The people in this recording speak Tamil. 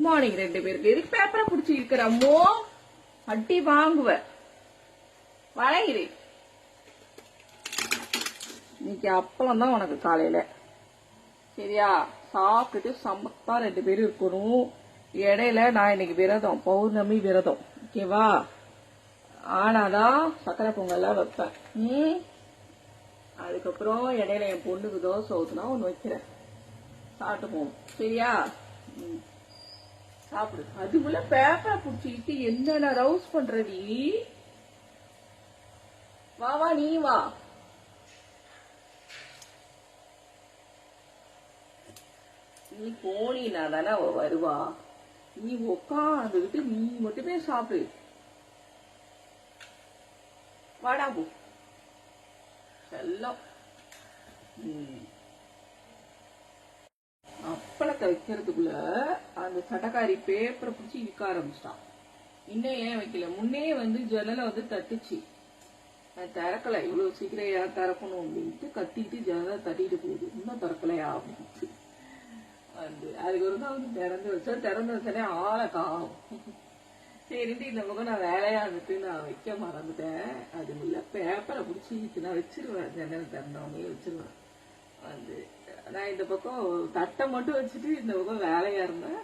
மார்னிங் ரெண்டு பேருக்கு. எதுக்கு பேப்பரை புடிச்சு இருக்கிற அம்மோ அட்டி வாங்குவ. வளையிரு இன்னைக்கு அப்பளம் தான் உனக்கு காலையில. சரியா? சாப்பிட்டுட்டு சமத்தா ரெண்டு பேரும் இருக்கணும். இடையில நான் இன்னைக்கு விரதம். பௌர்ணமி விரதம். ஓகேவா ஆனாதான் சக்கரை பொங்கல்லாம் வைப்பேன். ம்? அதுக்கப்புறம் இடையில என் பொண்ணுக்கு தோசை ஊத்துனா ஒன்று வைக்கிறேன். சாப்பிட்டு போவோம். சரியா? ம். சாப்பிடு. அதுக்குள்ள பேப்பரை புடிச்சிக்கிட்டு என்னென்ன ரவுஸ் பண்றடி? வா வா நீ வா. நீ போனீனா தானே அவ வருவா. நீ உட்காந்துக்கிட்டு நீ மட்டுமே சாப்பிடு. வாடா போ. செல்லம். ம். அப்பளத்தை வைக்கிறதுக்குள்ள அந்த சட்டக்காரி பேப்பரை பிடிச்சி இழுக்க ஆரம்பிச்சிட்டான். இன்னும் ஏன் வைக்கல? முன்னே வந்து ஜன்னலை வந்து தட்டுச்சு. நான் திறக்கல. இவ்வளவு சீக்கிரம் யார் திறக்கணும் அப்படின்ட்டு கத்திட்டு ஜன்னலை தட்டிட்டு போகுது. இன்னும் திறக்கலையா அப்படின்ட்டு. வந்து அதுக்கு ஒரு நாள் வந்து திறந்து வச்சா திறந்து வச்சாலே ஆளை காணும். சரிட்டு இந்த பக்கம் நான் வேலையா இருந்துட்டு நான் வைக்க மறந்துட்டேன். அது இல்ல. பேப்பரை பிடிச்சி நான் வச்சிருவேன். ஜன்னல் திறந்தவங்களே வச்சிருவேன். நான் இந்த பக்கம் தட்டை மட்டும் வச்சுட்டு இந்த பக்கம் வேலையா இருந்தேன்.